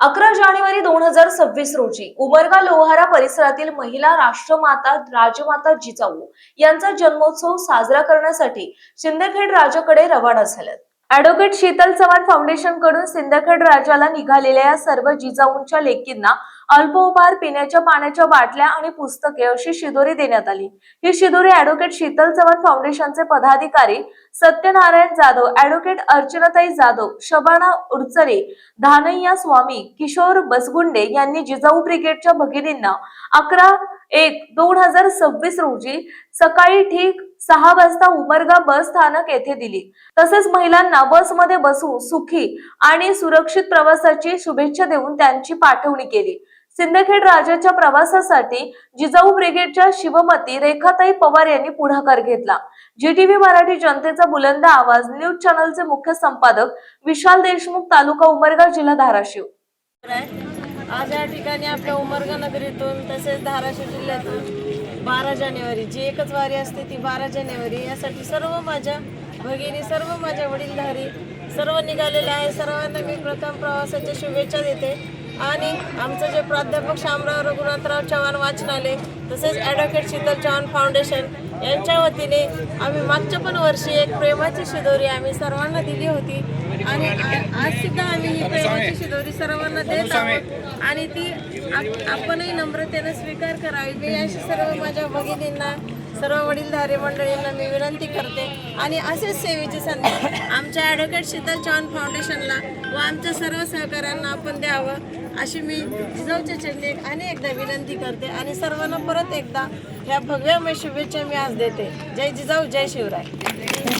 अकरा जानेवारी दोन हजार सव्वीस रोजी उमरगा लोहारा परिसरातील महिला राष्ट्रमाता राजमाता जिजाऊ यांचा जन्मोत्सव साजरा करण्यासाठी सिंदखेड राजाकडे रवाना झाल्यात ऍडव्होकेट शीतल चव्हाण फाउंडेशनकडून सिंदखेड राजाला निघालेल्या या सर्व जिजाऊंच्या लेकींना अल्पोपहार पिण्याच्या पाण्याच्या बाटल्या आणि पुस्तके अशी शिदोरी देण्यात आली. ही शिदोरी ऍडव्होकेट शीतल चव्हाण फाउंडेशनचे पदाधिकारी सत्यनारायण जाधव ऍडव्होकेट अर्चनाताई जाधव शबाना उडचरे धानय्या स्वामी किशोर बसगुंडे यांनी जिजाऊ ब्रिगेडच्या भगिनींना अकरा एक दोन हजार सव्वीस रोजी सकाळी ठीक सहा वाजता उमरगा बस स्थानक येथे दिली. तसेच महिलांना बसमध्ये बसून सुखी आणि सुरक्षित प्रवासाची शुभेच्छा देऊन त्यांची पाठवणी केली. सिंदखेड राजाच्या प्रवासासाठी जिजाऊ ब्रिगेडच्या शिवमती रेखाताई पवार यांनी पुढाकार घेतला. जी जीटीव्ही मराठी जनतेचा बुलंद आवाज न्यूज चॅनलचे मुख्य संपादक विशाल देशमुख तालुका उमरगा जिल्हा धाराशिव. आज या ठिकाणी आपल्या उमरगा नगरीतून तसेच धाराशिव जिल्ह्यातून बारा जानेवारी जी एकच वारी असते ती बारा जानेवारी. यासाठी सर्व माझ्या भगिनी सर्व माझ्या वडीलधारी सर्व निघालेले आहे. सर्वांना मी प्रथम प्रवासाच्या शुभेच्छा देते. आणि आमचं जे प्राध्यापक शामराव रघुनाथराव चव्हाण वाचनालय तसेच ॲडव्होकेट शीतल चव्हाण फाउंडेशन यांच्या वतीने आम्ही मागच्या पण वर्षी एक प्रेमाची शिदोरी आम्ही सर्वांना दिली होती. आणि आज सुद्धा आम्ही ही प्रेमाची शिदोरी सर्वांना देत आहोत. आणि ती आप- आपणही नम्रतेने स्वीकार करावी. मी अशी सर्व माझ्या भगिनींना सर्व वडीलधारी मंडळींना मी विनंती करते. आणि असेच सेवेची संधी आमच्या ॲडव्होकेट शीतल चव्हाण फाउंडेशनला व आमच्या सर्व सहकाऱ्यांना आपण द्यावं अशी मी जिजाऊच्या चरणी अनेकदा विनंती करते. आणि सर्वांना परत एकदा ह्या भगव्यामय शुभेच्छा मी आज देते. जय जिजाऊ जय शिवराय.